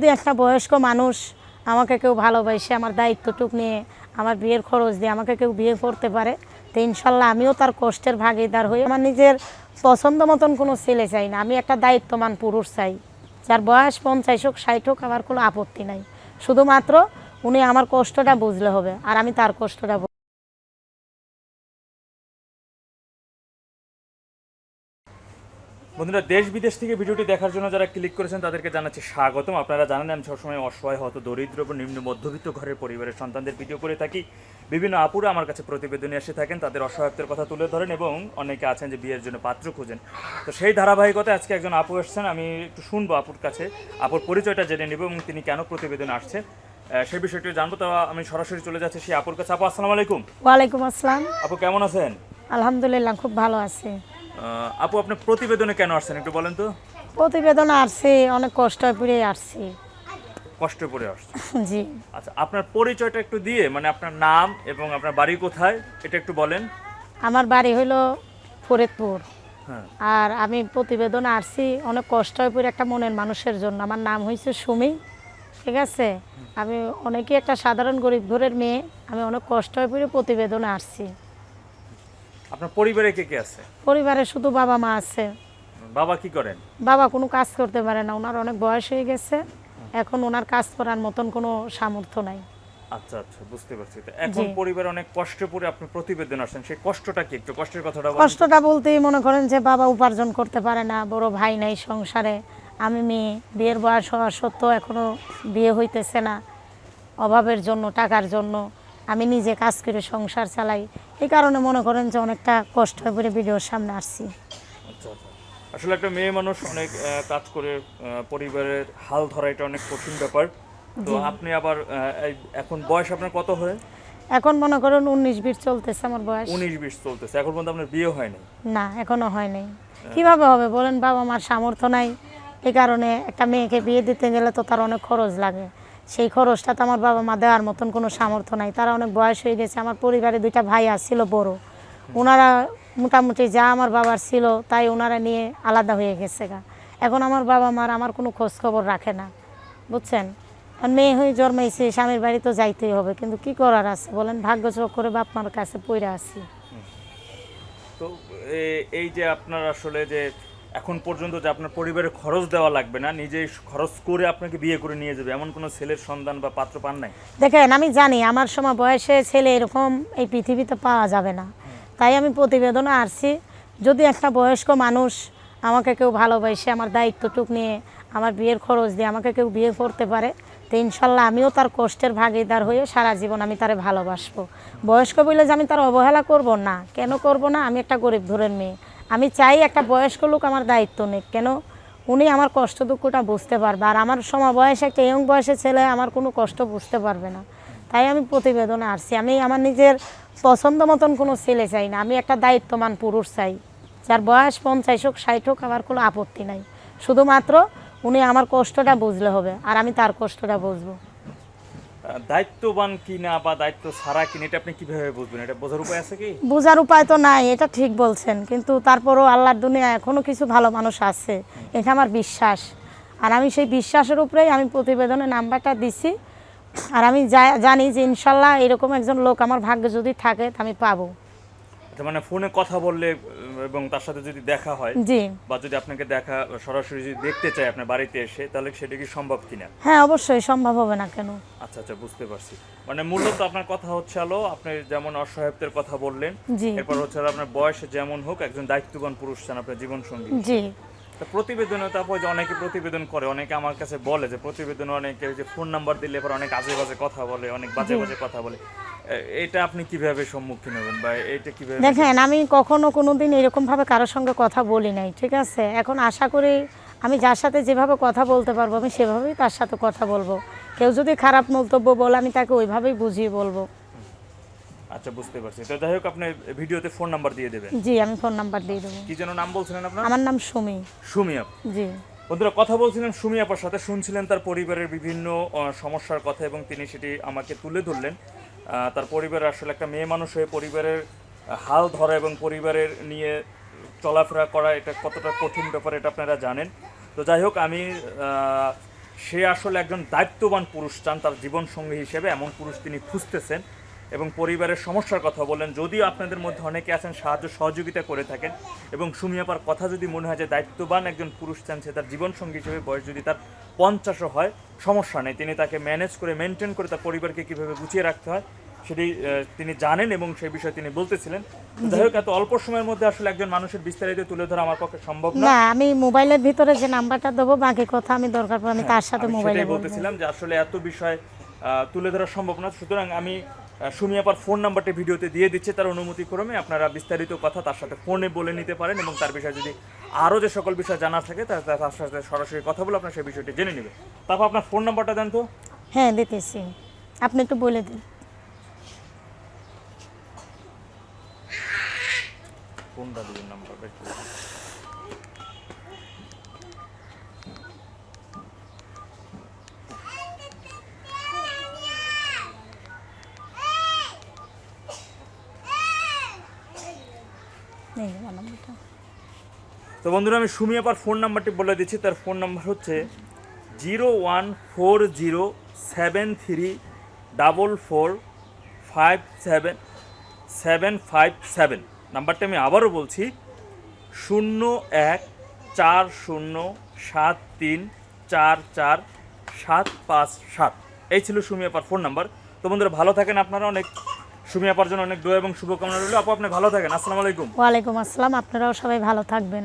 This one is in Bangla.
যদি একটা বয়স্ক মানুষ আমাকে কেউ ভালোবাসে, আমার দায়িত্বটুক নিয়ে, আমার বিয়ের খরচ দিয়ে আমাকে কেউ বিয়ে করতে পারে, তো ইনশাল্লাহ আমিও তার কষ্টের ভাগিদার হই আমার নিজের পছন্দ মতন কোনো ছেলে চাই না। আমি একটা দায়িত্বমান পুরুষ চাই, যার বয়স পঞ্চাশ হোক, ষাট হোক, আমার কোনো আপত্তি নাই। শুধুমাত্র উনি আমার কষ্টটা বুঝলে হবে, আর আমি তার কষ্টটা বন্ধুরা দেশ বিদেশ থেকে ভিডিওটি দেখার জন্য যারা ক্লিক করেছেন তাদেরকে জানাচ্ছি স্বাগতম। আপনারা জানেন আমি সবসময় অসহায় হত দরিদ্র এবং নিম্ন মধ্যবিত্ত ঘরের পরিবারের সন্তানদের ভিডিও করে থাকি। বিভিন্ন আপুরা আমার কাছে প্রতিবেদনে এসে থাকেন তাদের অসহায়ত্বের কথা তুলে ধরেন এবং অনেকে আছেন যে বিয়ের জন্য পাত্র খুঁজেন। তো সেই ধারাবাহিকতায় আজকে একজন আপু এসেছেন আমি একটু শুনব আপুর কাছে। আপুর পরিচয়টা জেনে নেব এবং তিনি কেন প্রতিবেদন আসছে সেই বিষয়টি জানব। তো আমি সরাসরি চলে যাচ্ছি সেই আপুর কাছে। আপু আসসালামু আলাইকুম। ওয়ালাইকুম আসসালাম। আপু কেমন আছেন? আলহামদুলিল্লাহ খুব ভালো আছি। আপু আপনি প্রতিবেদনে কেন আসছেন? একটু বলেন তো। প্রতিবেদন আসছি অনেক কষ্ট পড়ে আসছি। কষ্ট পড়ে আসছে জি। আচ্ছা আপনার পরিচয়টা একটু দিয়ে মানে আপনার নাম এবং আপনার বাড়ি কোথায় এটা একটু বলেন। আমার বাড়ি হইল ফরিদপুর। হ্যাঁ। আর আমি প্রতিবেদন আসছি অনেক কষ্ট পড়ে একটা মনের মানুষের জন্য। আমার নাম হয়েছে সুমি ঠিক আছে? আমি অনেকই একটা সাধারণ গরিব ঘরের মেয়ে আমি অনেক কষ্ট হয়ে পড়ে প্রতিবেদনে আসছি। আপনার পরিবারে কে কে আছে? পরিবারে শুধু বাবা মা আছে। বাবা কি করেন? বাবা কোনো কাজ করতে পারে না ওনার অনেক বয়স হয়ে গেছে। এখন ওনার কাজ করার মতন কোনো সামর্থ্য নাই। আচ্ছা আচ্ছা বুঝতে পারছি। তো এখন পরিবারে অনেক কষ্ট পড়ে আপনি প্রতিবেদন আসেন সেই কষ্টটা কি একটু কষ্টের কথাটা কষ্টটা বলতেই মনে করেন যে বাবা উপার্জন করতে পারে না বড় ভাই নাই সংসারে আমি মেয়ে বিয়ের বয়স হওয়া সত্ত্বেও এখনও বিয়ে হইতেছে না। অভাবের জন্য টাকার জন্য। আমি নিজে কাজ করে সংসার চালাই। এই কারণে মনে করেন যে অনেকটা কষ্ট হয়ে পড়ে ভিডিওর সামনে আসছি। আচ্ছা আচ্ছা। আসলে একটা মেয়ে মানুষ অনেক কাজ করে পরিবারের হাল ধরা এটা অনেক কঠিন ব্যাপার। তো আপনি আবার এখন বয়স আপনার কত হয়? এখন মনে করেন উনিশ বিশ চলতেছে আমার বয়স। উনিশ বিশ চলতেছে। এখন পর্যন্ত আপনার বিয়ে হয়নি না এখনও হয় নাই। কীভাবে হবে বলেন? বাবা মার সামর্থ্য নাই। এই কারণে একটা মেয়েকে বিয়ে দিতে গেলে তো তার অনেক খরচ লাগে। সেই খরচটা তো আমার বাবা মা দেওয়ার মতন কোনো সামর্থ্য নাই। তারা অনেক বয়স হয়ে গেছে, আমার পরিবারে দুইটা ভাই আসছিল বড়। ওনারা মোটামুটি যা আমার বাবার ছিল তাই ওনারা নিয়ে আলাদা হয়ে গেছে গা। এখন আমার বাবা মার আমার কোনো খোঁজ খবর রাখে না, বুঝছেন? আর মেয়ে হয়ে জন্মাইছে, স্বামীর বাড়ি তো যাইতেই হবে, কিন্তু কি করার আছে বলেন? ভাগ্য চোখ করে বাপ মার কাছে পইরা আছি। তো এই যে আপনার আসলে যে এখন পর্যন্ত যে আপনার পরিবারের খরচ দেওয়া লাগবে না, নিজেই খরচ করে আপনাকে বিয়ে করে নিয়ে যাবে, এমন কোনো ছেলের সন্ধান বা পাত্র পান নাই? দেখেন, আমি জানি আমার সময় বয়সে ছেলে এরকম এই পৃথিবীতে পাওয়া যাবে না। তাই আমি প্রতিবেদনে আসছি যদি একটা বয়স্ক মানুষ আমাকে কেউ ভালোবাসে, আমার দায়িত্বটুক নিয়ে, আমার বিয়ের খরচ দিয়ে আমাকে কেউ বিয়ে করতে পারে, তো ইনশাল্লাহ আমিও তার কষ্টের ভাগিদার হয়ে সারা জীবন আমি তারে ভালোবাসবো। বয়স্ক বলে যে আমি তার অবহেলা করব না, কেন করব না? আমি একটা গরিব ঘরের মেয়ে। আমি চাই একটা বয়স্ক লোক আমার দায়িত্ব নেই কেন? উনি আমার কষ্ট দুঃখটা বুঝতে পারবে। আর আমার সময় বয়সে একটা ইয়ং বয়সের ছেলে আমার কোনো কষ্ট বুঝতে পারবে না। তাই আমি প্রতিবেদনে আসছি। আমি আমার নিজের পছন্দ মতন কোনো ছেলে চাই না। আমি একটা দায়িত্বমান পুরুষ চাই। যার বয়স পঞ্চাশ হোক, ষাট হোক, আমার কোনো আপত্তি নাই। শুধুমাত্র উনি আমার কষ্টটা বুঝলে হবে, আর আমি তার কষ্টটা বুঝব। দায়িত্ববান কিনা বা দায়িত্ব ছাড়া কিনা এটা আপনি কীভাবে বুঝবেন? এটা বোঝার উপায় আছে কি? বোঝার উপায় তো নাই এটা ঠিক বলছেন। কিন্তু তারপরও আল্লাহর দুনিয়া এখনও কিছু ভালো মানুষ আছে। এটা আমার বিশ্বাস। আর আমি সেই বিশ্বাসের উপরেই আমি প্রতিবেদনে নাম্বারটা দিছি। আর আমি জানি যে ইনশাল্লাহ এরকম একজন লোক আমার ভাগ্যে যদি থাকে তা আমি পাবো। আচ্ছা, মানে ফোনে কথা বললে এবং তার সাথে যদি দেখা হয় জি। বা যদি আপনাকে দেখা সরাসরি যদি দেখতে চায় আপনার বাড়িতে এসে তাহলে সেটা কি সম্ভব কিনা? হ্যাঁ অবশ্যই সম্ভব হবে না কেন? আচ্ছা আচ্ছা বুঝতে পারছি। মানে মূলত আপনার কথা হচ্ছে আলো আপনি যেমন অসহায়ত্বের কথা বললেন এরপর হচ্ছে আপনার বয়স যেমন হোক একজন দায়িত্ববান পুরুষ চান আপনার জীবন সঙ্গী জি। তা প্রতিবেদনে তারপর যে অনেকে প্রতিবেদন করে অনেকে আমার কাছে বলে যে প্রতিবেদনে অনেকে যে ফোন নাম্বার দিলে এবার অনেক আজে বাজে কথা বলে অনেক বাজে বাজে কথা বলে। এটা আপনি কীভাবে সম্মুখীন হবেন বা এটা কীভাবে দেখেন আমি কখনো কোনো দিন এরকমভাবে কারোর সঙ্গে কথা বলি নাই ঠিক আছে? এখন আশা করি আমি যার সাথে যেভাবে কথা বলতে পারব আমি সেভাবেই তার সাথে কথা বলব। কেউ যদি খারাপ মন্তব্য বলে আমি তাকে ওইভাবেই বুঝিয়ে বলব। আচ্ছা বুঝতে পারছি। তো যাই হোক আপনি ভিডিওতে ফোন নাম্বার দিয়ে দেবেন। জি আমি ফোন নাম্বার দিয়ে দেবো। কি যেন নাম বলছিলেন আপনার? আমার নাম সুমি। সুমি আপ। জি। বন্ধুরা কথা বলছিলাম সুমি আপার সাথে শুনছিলেন তার পরিবারের বিভিন্ন সমস্যার কথা এবং তিনি সেটি আমাকে তুলে ধরলেন। তার পরিবারের আসলে একটা মেয়ে মানুষ হয়ে পরিবারের হাল ধরা এবং পরিবারের নিয়ে চলাফেরা করা এটা কতটা কঠিন ব্যাপার এটা আপনারা জানেন। তো যাই হোক আমি আহ, সে আসলে একজন দায়িত্ববান পুরুষ চান তার জীবন সঙ্গী হিসেবে এমন পুরুষ তিনি খুঁজতেছেন। এবং পরিবারের সমস্যার কথা বললেন। যদিও আপনাদের মধ্যে অনেকে আছেন সাহায্য সহযোগিতা করে থাকেন এবং সুমিয়াপার কথা যদি মনে হয় যে দায়িত্ববান একজন পুরুষ চান সে তার জীবন সঙ্গী হিসেবে বয়স যদি তার পঞ্চাশও হয় সমস্যা নেই। তিনি তাকে ম্যানেজ করে মেনটেন করে তার পরিবারকে কীভাবে গুছিয়ে রাখতে হয় সেটি তিনি জানেন এবং সেই বিষয়ে তিনি বলতেছিলেন। যাই হোক এত অল্প সময়ের মধ্যে আসলে একজন মানুষের বিস্তারিত তুলে ধরা আমার পক্ষে সম্ভব না। আমি মোবাইলের ভিতরে যে নাম্বারটা দেবো বাকি কথা আমি দরকার পড়ে আমি তার সাথে মোবাইলে বলতেছিলাম যে আসলে এত বিষয় তুলে ধরা সম্ভব না। সুতরাং আমি সুমি আপার ফোন নাম্বারটি ভিডিওতে দিয়ে দিচ্ছে তার অনুমতি ক্রমে আপনারা বিস্তারিত কথা তার সাথে ফোনে বলে নিতে পারেন এবং তার বিষয়ে যদি আরও যে সকল বিষয় জানার থাকে তার সাথে সরাসরি কথা বলে আপনার সেই বিষয়টি জেনে নেবে। তারপর আপনার ফোন নাম্বারটা দেন তো। হ্যাঁ দিতেছি। আপনি একটু বলে দিন। দিবেন নাম্বার তো বন্ধুরা, আমি সুমি আপার ফোন নাম্বারটি বলে দিচ্ছি। তার ফোন নাম্বার হচ্ছে zero one four zero seven three double four five seven seven five seven. নাম্বারটা আমি আবারও বলছি, শূন্য এক চার শূন্য সাত তিন চার চার সাত পাঁচ সাত। এই ছিল সুমি আপার ফোন নাম্বার। তো বন্ধুরা, ভালো থাকেন আপনারা অনেক। সুমি আপার জন্য অনেক দোয়া এবং শুভকামনা রইল। আপু, আপনি ভালো থাকেন। আসসালামু আলাইকুম। ওয়ালাইকুম আসসালাম। আপনারাও সবাই ভালো থাকবেন।